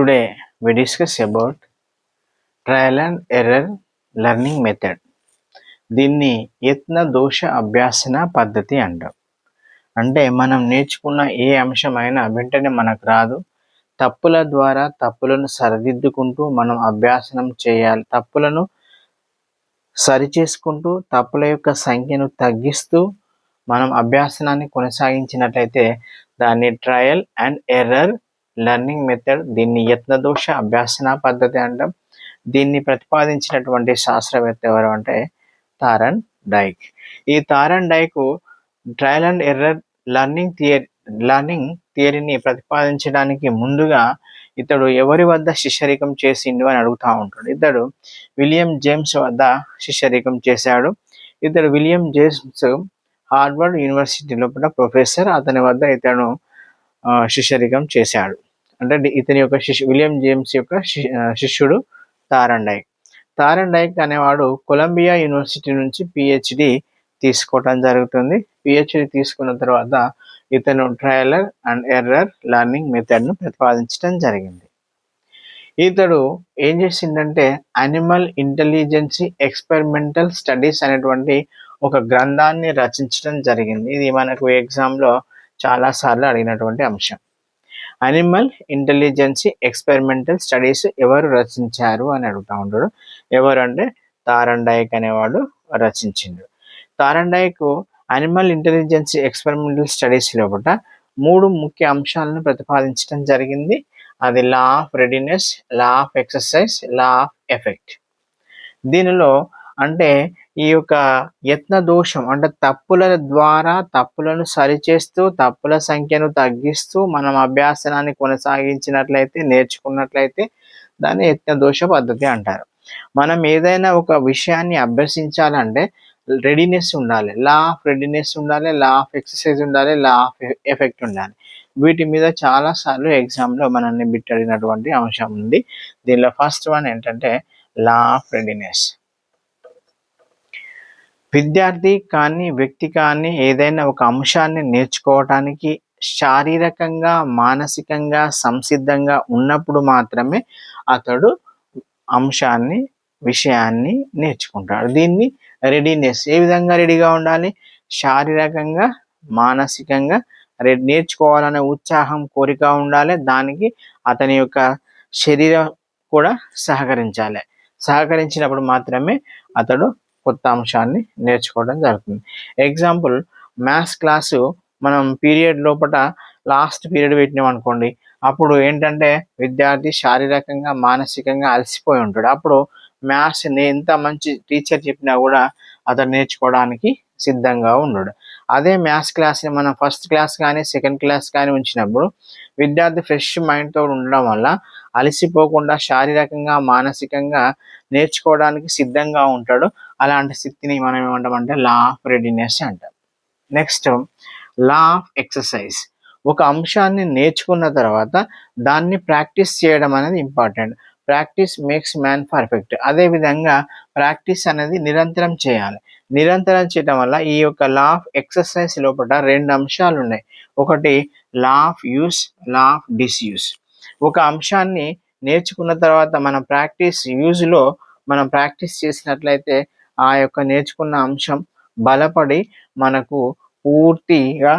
Today we discuss about trial and error learning method దీన్ని యత్న దోష అభ్యాసన పద్ధతి అంటాం. అంటే మనం నేర్చుకున్న ఏ అంశమైనా వెంటనే మనకు రాదు. తప్పుల ద్వారా తప్పులను సరిదిద్దుకుంటూ మనం అభ్యాసనం చేయాలి. తప్పులను సరిచేసుకుంటూ తప్పుల యొక్క సంఖ్యను తగ్గిస్తూ మనం అభ్యాసనాన్ని కొనసాగించినట్లయితే దాన్ని trial and error learning method దీన్ని యత్నదోష అభ్యాసన పద్ధతి అంటాం. దీన్ని ప్రతిపాదించినటువంటి శాస్త్రవేత్త ఎవరు అంటే తారన్ డైక్. ఈ Thorndike trial and error learning theory learning థియరీని ప్రతిపాదించడానికి ముందుగా ఇతడు ఎవరి వద్ద శిష్యరికం చేసిండు అని అడుగుతూ ఉంటాడు. ఇతడు విలియం జేమ్స్ వద్ద శిష్యరికం చేశాడు. ఇతడు విలియం జేమ్స్ హార్వర్డ్ యూనివర్సిటీ లోపల ప్రొఫెసర్ అతని వద్ద ఇతను శిష్యరికం చేశాడు. అంటే ఇతని యొక్క శిష్యు విలియం జేమ్స్ యొక్క శిష్యుడు తారన్ తారండైక్ తారన్ డైక్ అనేవాడు కొలంబియా యూనివర్సిటీ నుంచి పిహెచ్డి తీసుకోవటం జరుగుతుంది. పిహెచ్డి తీసుకున్న తర్వాత ఇతను ట్రయలర్ అండ్ ఎర్రర్ లర్నింగ్ మెథడ్ను ప్రతిపాదించడం జరిగింది. ఇతడు ఏం చేసిందంటే అనిమల్ ఇంటెలిజెన్సీ ఎక్స్పెరిమెంటల్ స్టడీస్ అనేటువంటి ఒక గ్రంథాన్ని రచించడం జరిగింది. ఇది మనకు ఎగ్జామ్లో చాలాసార్లు అడిగినటువంటి అంశం. అనిమల్ ఇంటెలిజెన్సీ ఎక్స్పెరిమెంటల్ స్టడీస్ ఎవరు రచించారు అని అడుగుతా ఉంటాడు. ఎవరు అంటే తారండాయక్ అనేవాడు రచించిండు. Thorndike animal intelligence experimental studies లోపల మూడు ముఖ్య అంశాలను ప్రతిపాదించడం జరిగింది. అది law of readiness law of exercise law of effect దీనిలో అంటే ఈ యొక్క యత్న దోషం అంటే తప్పుల ద్వారా తప్పులను సరిచేస్తూ తప్పుల సంఖ్యను తగ్గిస్తూ మనం అభ్యాసనాన్ని కొనసాగించినట్లయితే నేర్చుకున్నట్లయితే దాన్ని యత్న దోష పద్ధతి అంటారు. మనం ఏదైనా ఒక విషయాన్ని అభ్యసించాలంటే రెడీనెస్ ఉండాలి. లా ఆఫ్ రెడీనెస్ ఉండాలి లా ఆఫ్ ఎక్సర్సైజ్ ఉండాలి లా ఆఫ్ ఎఫెక్ట్ ఉండాలి. వీటి మీద చాలాసార్లు ఎగ్జామ్లో మనల్ని బిట్టడినటువంటి అంశం ఉంది. దీనిలో ఫస్ట్ వన్ ఏంటంటే లా ఆఫ్ రెడీనెస్ విద్యార్థి కానీ వ్యక్తి కానీ ఏదైనా ఒక అంశాన్ని నేర్చుకోవటానికి శారీరకంగా మానసికంగా సంసిద్ధంగా ఉన్నప్పుడు మాత్రమే అతడు అంశాన్ని విషయాన్ని నేర్చుకుంటాడు. దీన్ని రెడీనెస్ ఏ విధంగా రెడీగా ఉండాలి? శారీరకంగా మానసికంగా రెడ్ నేర్చుకోవాలనే ఉత్సాహం కోరిక ఉండాలి. దానికి అతని యొక్క శరీరం కూడా సహకరించాలి. సహకరించినప్పుడు మాత్రమే అతడు కొత్త అంశాన్ని నేర్చుకోవడం జరుగుతుంది. ఎగ్జాంపుల్ మ్యాథ్స్ క్లాసు మనం పీరియడ్ లోపల లాస్ట్ పీరియడ్ పెట్టినాం అనుకోండి. అప్పుడు ఏంటంటే విద్యార్థి శారీరకంగా మానసికంగా అలసిపోయి ఉంటాడు. అప్పుడు మ్యాథ్స్ ఎంత మంచి టీచర్ చెప్పినా కూడా అతను నేర్చుకోవడానికి సిద్ధంగా ఉండడు. అదే మ్యాథ్స్ క్లాస్ని మనం ఫస్ట్ క్లాస్ కానీ సెకండ్ క్లాస్ కానీ ఉంచినప్పుడు విద్యార్థి ఫ్రెష్ మైండ్తో ఉండడం వల్ల అలసిపోకుండా శారీరకంగా మానసికంగా నేర్చుకోవడానికి సిద్ధంగా ఉంటాడు. అలాంటి స్థితిని మనం ఏమంటామంటే లా ఆఫ్ రెడీనెస్ అంటాం. నెక్స్ట్ లా ఆఫ్ ఎక్సర్సైజ్ ఒక అంశాన్ని నేర్చుకున్న తర్వాత దాన్ని ప్రాక్టీస్ చేయడం అనేది important practice makes man perfect అదేవిధంగా ప్రాక్టీస్ అనేది నిరంతరం చేయాలి. నిరంతరం చేయడం వల్ల ఈ యొక్క లా ఆఫ్ ఎక్సర్సైజ్ లోపల రెండు అంశాలు ఉన్నాయి. ఒకటి law of use law of disuse ఒక అంశాన్ని నేర్చుకున్న తర్వాత మనం ప్రాక్టీస్ యూజ్లో మనం ప్రాక్టీస్ చేసినట్లయితే ఆ యొక్క నేర్చుకున్న అంశం బలపడి మనకు పూర్తిగా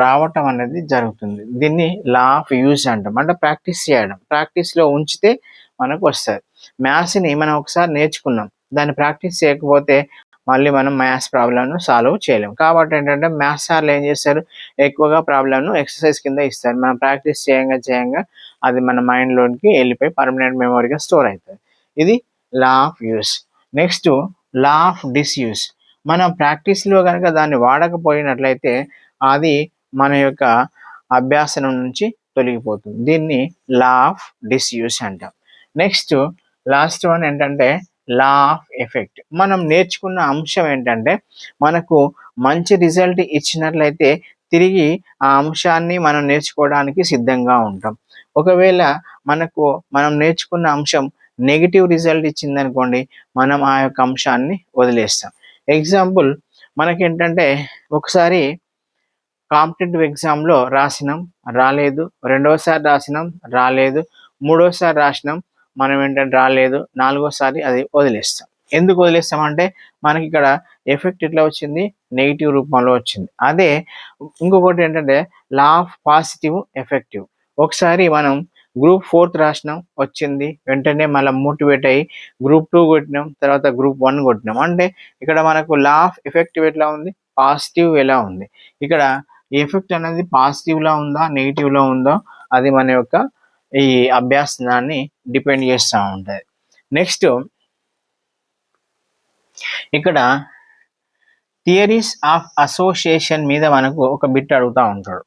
రావటం అనేది జరుగుతుంది. దీన్ని లా ఆఫ్ యూజ్ అంటాం. అంటే ప్రాక్టీస్ చేయడం. ప్రాక్టీస్లో ఉంచితే మనకు వస్తుంది. మ్యాథ్స్ని మనం ఒకసారి నేర్చుకున్నాం. దాన్ని ప్రాక్టీస్ చేయకపోతే మళ్ళీ మనం మ్యాథ్స్ ప్రాబ్లమ్ను సాల్వ్ చేయలేం. కాబట్టి ఏంటంటే మ్యాథ్స్ సార్లు ఏం చేస్తారు? ఎక్కువగా ప్రాబ్లమ్ను ఎక్సర్సైజ్ కింద ఇస్తారు. మనం ప్రాక్టీస్ చేయంగా చేయంగా అది మన మైండ్లోనికి వెళ్ళిపోయి పర్మనెంట్ మెమొరీగా స్టోర్ అవుతుంది. ఇది law of use next law of disuse మనం ప్రాక్టీస్లో కనుక దాన్ని వాడకపోయినట్లయితే అది మన యొక్క అభ్యాసనం నుంచి తొలగిపోతుంది. దీన్ని లా ఆఫ్ డిస్యూస్ అంటాం. నెక్స్ట్ లాస్ట్ వన్ ఏంటంటే లా ఆఫ్ ఎఫెక్ట్ మనం నేర్చుకున్న అంశం ఏంటంటే మనకు మంచి రిజల్ట్ ఇచ్చినట్లయితే తిరిగి ఆ అంశాన్ని మనం నేర్చుకోవడానికి సిద్ధంగా ఉంటాం. ఒకవేళ మనకు మనం నేర్చుకున్న అంశం నెగిటివ్ రిజల్ట్ ఇచ్చిందనుకోండి మనం ఆ యొక్క అంశాన్ని వదిలేస్తాం. ఎగ్జాంపుల్ మనకేంటంటే ఒకసారి కాంపిటేటివ్ ఎగ్జామ్లో రాసినాం రాలేదు. రెండవసారి రాసినాం రాలేదు. మూడోసారి రాసినాం మనం ఏంటంటే రాలేదు. నాలుగోసారి అది వదిలేస్తాం. ఎందుకు వదిలేస్తామంటే మనకి ఇక్కడ ఎఫెక్ట్ ఎట్లా వచ్చింది? నెగిటివ్ రూపంలో వచ్చింది. అదే ఇంకొకటి ఏంటంటే లా ఆఫ్ పాజిటివ్ ఎఫెక్టివ్ ఒకసారి మనం గ్రూప్ ఫోర్త్ రాసినాం వచ్చింది. వెంటనే మళ్ళీ మోటివేట్ అయ్యి గ్రూప్ టూ కొట్టినాం తర్వాత గ్రూప్ వన్ కొట్టినాం. అంటే ఇక్కడ మనకు లా ఆఫ్ ఎఫెక్టివ్ ఎట్లా ఉంది? పాజిటివ్ ఎలా ఉంది? ఇక్కడ ఎఫెక్ట్ అనేది పాజిటివ్లో ఉందా? నెగిటివ్లో ఉందో? అది మన యొక్క ఈ అభ్యాసనాన్ని డిపెండ్ చేస్తూ ఉంటుంది. నెక్స్ట్ ఇక్కడ థియరీస్ ఆఫ్ అసోసియేషన్ మీద మనకు ఒక బిట్ అడుగుతూ ఉంటాడు.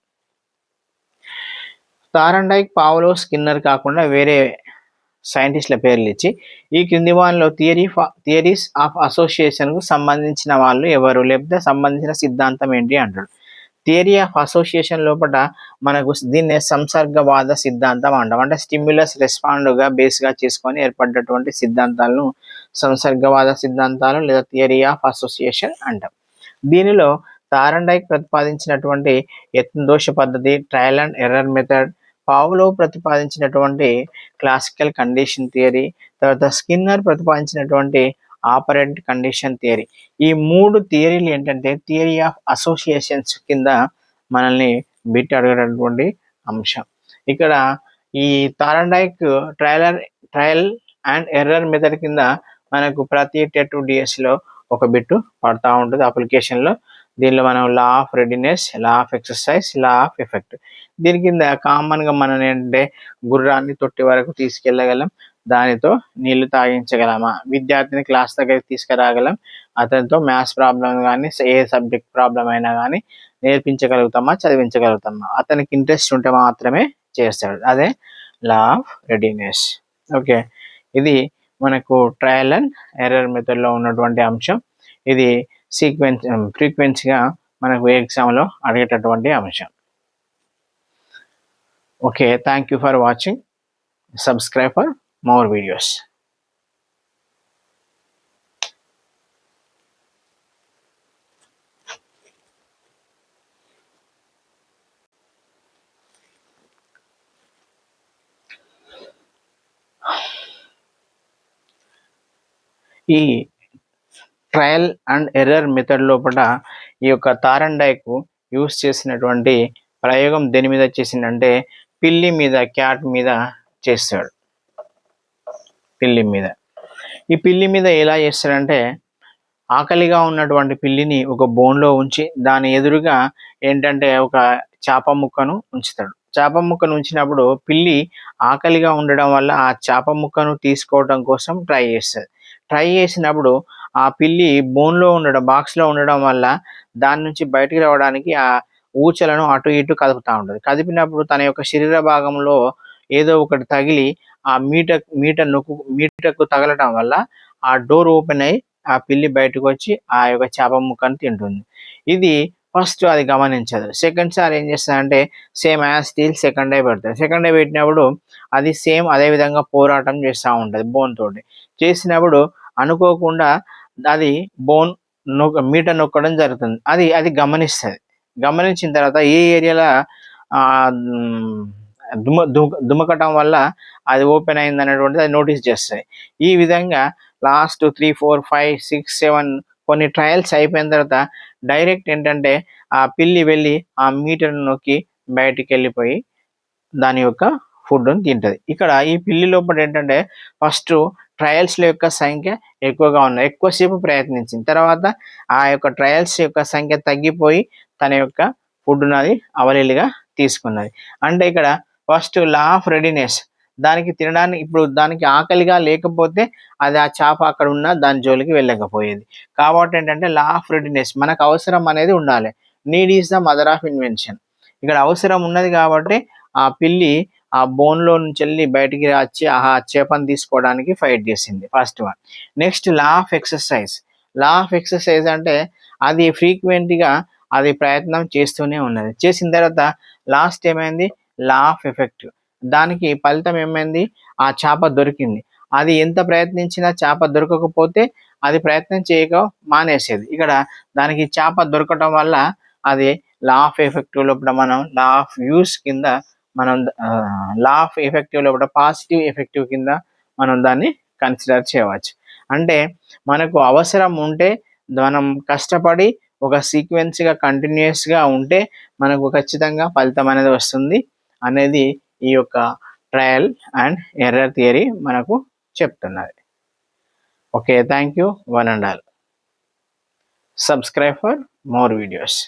తారండైక్ పావలో స్కిన్నర్ కాకుండా వేరే సైంటిస్టుల పేర్లు ఇచ్చి ఈ క్రింది వాళ్ళలో థియరీ థియరీస్ ఆఫ్ అసోసియేషన్కు సంబంధించిన వాళ్ళు ఎవరు? లేకపోతే సంబంధించిన సిద్ధాంతం ఏంటి అంటాడు థియరీ ఆఫ్ అసోసియేషన్ లోపల మనకు దీన్నే సంసర్గవాద సిద్ధాంతం అంటాం. అంటే స్టిమ్యులస్ రెస్పాండ్గా బేస్గా చేసుకొని ఏర్పడ్డటువంటి సిద్ధాంతాలను సంసర్గవాద సిద్ధాంతాలు లేదా థియరీ ఆఫ్ అసోసియేషన్ అంటాం. దీనిలో తారండైక్ ప్రతిపాదించినటువంటి దోష పద్ధతి trial and error method Pavlov ప్రతిపాదించినటువంటి classical condition theory తర్వాత స్కిన్నర్ ప్రతిపాదించినటువంటి ఆపరెంట్ కండిషన్ థియరీ ఈ మూడు థియరీలు ఏంటంటే థియరీ ఆఫ్ అసోసియేషన్స్ కింద మనల్ని బిట్ అడిగేటటువంటి అంశం. ఇక్కడ ఈ Thorndike ట్రయలర్ trial and error method కింద మనకు ప్రతి టెట్ డిఎస్లో ఒక బిట్టు పడతా ఉంటుంది. అప్లికేషన్లో దీనిలో మనం law of readiness law of exercise law of effect దీని కింద కామన్గా మనం ఏంటంటే గుర్రాన్ని తొట్టి వరకు తీసుకెళ్ళగలం దానితో నీళ్ళు తాగించగలమా? విద్యార్థిని క్లాస్ దగ్గరికి తీసుకురాగలం అతనితో మ్యాథ్స్ ప్రాబ్లం కానీ ఏ సబ్జెక్ట్ ప్రాబ్లం అయినా కానీ నేర్పించగలుగుతామా చదివించగలుగుతామా? అతనికి ఇంట్రెస్ట్ ఉంటే మాత్రమే చేస్తాడు. అదే లా ఆఫ్ రెడీనెస్ ఓకే. ఇది మనకు ట్రయల్ అండ్ ఎర్రర్ మెథడ్లో ఉన్నటువంటి అంశం. ఇది సీక్వెన్స్ ఫ్రీక్వెన్సీగా um, మనకు ఎగ్జామ్లో అడిగేటటువంటి అంశం. Okay thank you for watching subscribe for more videos ఈ ట్రయల్ అండ్ ఎర్రర్ మెథడ్ లోపల ఈ యొక్క తారండాయ్కు యూస్ చేసినటువంటి ప్రయోగం దేని మీద చేసిందంటే పిల్లి మీద క్యాట్ మీద చేస్తాడు. పిల్లి మీద. ఈ పిల్లి మీద ఎలా చేస్తాడంటే ఆకలిగా ఉన్నటువంటి పిల్లిని ఒక బోన్లో ఉంచి దాని ఎదురుగా ఏంటంటే ఒక చేప ముక్కను ఉంచుతాడు. చేప ముక్కను ఉంచినప్పుడు పిల్లి ఆకలిగా ఉండడం వల్ల ఆ చేప ముక్కను తీసుకోవడం కోసం ట్రై చేస్తుంది. ట్రై చేసినప్పుడు ఆ పిల్లి బోన్లో ఉండడం బాక్స్లో ఉండడం వల్ల దాని నుంచి బయటికి రావడానికి ఆ ఊచలను అటు ఇటు కదుపుతూ ఉంటుంది. కదిపినప్పుడు తన యొక్క శరీర భాగంలో ఏదో ఒకటి తగిలి ఆ మీట మీట నొక్కు మీటకు తగలటం వల్ల ఆ డోర్ ఓపెన్ అయ్యి ఆ పిల్లి బయటకు వచ్చి ఆ యొక్క చేప ముక్కను తింటుంది. ఇది ఫస్ట్ అది గమనించదు. సెకండ్ సార్ ఏం చేస్తుందంటే same as steel second day పెడతారు. సెకండ్ డే పెట్టినప్పుడు అది సేమ్ అదే విధంగా పోరాటం చేస్తూ ఉంటుంది బోన్ తోటి. చేసినప్పుడు అనుకోకుండా అది బోన్ నొక్క మీట నొక్కడం జరుగుతుంది. అది అది గమనిస్తుంది. గమనించిన తర్వాత ఏ ఏరియాలో దుమ దుమకటం వల్ల అది ఓపెన్ అయింది అనేటువంటిది అది నోటీస్ చేస్తుంది. ఈ విధంగా last three four five six seven కొన్ని ట్రయల్స్ అయిపోయిన తర్వాత డైరెక్ట్ ఏంటంటే ఆ పిల్లి వెళ్ళి ఆ మీటర్ నొక్కి బయటికి వెళ్ళిపోయి దాని యొక్క ఫుడ్ను తింటుంది. ఇక్కడ ఈ పిల్లి లోపల ఏంటంటే ఫస్ట్ ట్రయల్స్ల యొక్క సంఖ్య ఎక్కువగా ఉన్నాయి ఎక్కువసేపు ప్రయత్నించింది. తర్వాత ఆ యొక్క ట్రయల్స్ యొక్క సంఖ్య తగ్గిపోయి తన యొక్క ఫుడ్ను అది అవలీలుగా తీసుకున్నది. అంటే ఇక్కడ ఫస్ట్ లా ఆఫ్ రెడీనెస్ దానికి తినడానికి ఇప్పుడు దానికి ఆకలిగా లేకపోతే అది ఆ చేప అక్కడ ఉన్న దాని జోలికి వెళ్ళకపోయేది. కాబట్టి ఏంటంటే లా ఆఫ్ రెడీనెస్ మనకు అవసరం అనేది ఉండాలి. Need is the mother of invention ఇక్కడ అవసరం ఉన్నది కాబట్టి ఆ పిల్లి ఆ బోన్లో నుంచి వెళ్ళి బయటికి వచ్చి ఆ చేపను తీసుకోవడానికి ఫైట్ చేసింది. First one next law of exercise law of exercise అంటే అది ఫ్రీక్వెంట్గా అది ప్రయత్నం చేస్తూనే ఉన్నది. చేసిన తర్వాత లాస్ట్ ఏమైంది? లా ఆఫ్ ఎఫెక్ట్ దానికి ఫలితం ఏమైంది? ఆ చేప దొరికింది. అది ఎంత ప్రయత్నించినా చేప దొరకకపోతే అది ప్రయత్నం చేయక మానేసేది. ఇక్కడ దానికి చేప దొరకటం వల్ల అది లా ఆఫ్ ఎఫెక్ట్ లోపల మనం లా ఆఫ్ యూస్ కింద మనం లా ఆఫ్ ఎఫెక్టివ్ లోపల పాజిటివ్ ఎఫెక్టివ్ కింద మనం దాన్ని కన్సిడర్ చేయవచ్చు. అంటే మనకు అవసరం ఉంటే మనం కష్టపడి ఒక సీక్వెన్స్గా కంటిన్యూస్గా ఉంటే మనకు ఖచ్చితంగా ఫలితం అనేది వస్తుంది అనేది ఈ యొక్క ట్రయల్ అండ్ ఎర్రర్ థియరీ మనకు చెప్తున్నది. Okay thank you one and all subscribe for more videos